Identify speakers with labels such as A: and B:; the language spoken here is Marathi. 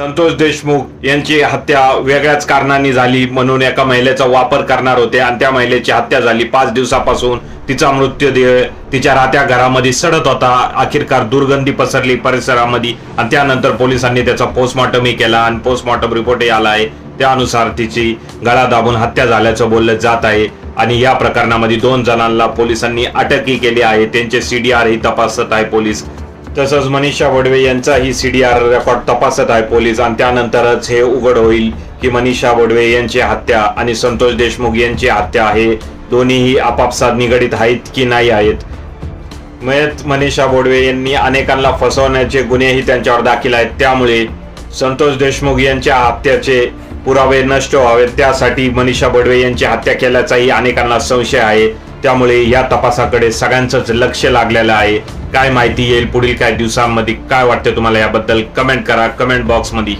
A: संतोष देशमुख यांची हत्या वेगळ्याच कारणांनी झाली म्हणून एका महिलेचा वापर करणार होते आणि त्या महिलेची हत्या झाली. पाच दिवसापासून तिचा मृत्यूदेह तिच्या राहत्या घरामध्ये सडत होता. अखेरकार दुर्गंधी पसरली परिसरामध्ये आणि त्यानंतर पोलिसांनी त्याचा पोस्टमॉर्टमही केला आणि पोस्टमॉर्टम रिपोर्टही आला आहे. त्यानुसार तिची गळा दाबून हत्या झाल्याचं बोललं जात आहे आणि या प्रकरणामध्ये दोन जणांना पोलिसांनी अटकही केली आहे. त्यांचे सी डी आरही तपासत आहे पोलीस. तसंच मनीषा वडवे यांचाही सीडीआर रेकॉर्ड तपासत आहे पोलीस आणि त्यानंतरच हे उघड होईल की मनीषा वडवे यांची हत्या आणि संतोष देशमुख यांची हत्या हे दोन्हीही आपापसात निगडीत आहेत की नाही आहेत? मयत मनीषा बोडवे यांनी अनेकांना फसवण्याचे गुन्हेही त्यांच्यावर दाखल आहेत. त्यामुळे संतोष देशमुख यांच्या हत्याचे पुरावे नष्ट व्हावेत. त्यासाठी मनीषा बोडवे यांची हत्या केल्याचाही अनेकांना संशय आहे. त्यामुळे या तपासाकडे सगळ्यांचंच लक्ष लागलेलं आहे. काय माहिती येईल पुढील काही दिवसांमध्ये. काय वाटतं तुम्हाला याबद्दल? कमेंट करा. कमेंट बॉक्समध्ये.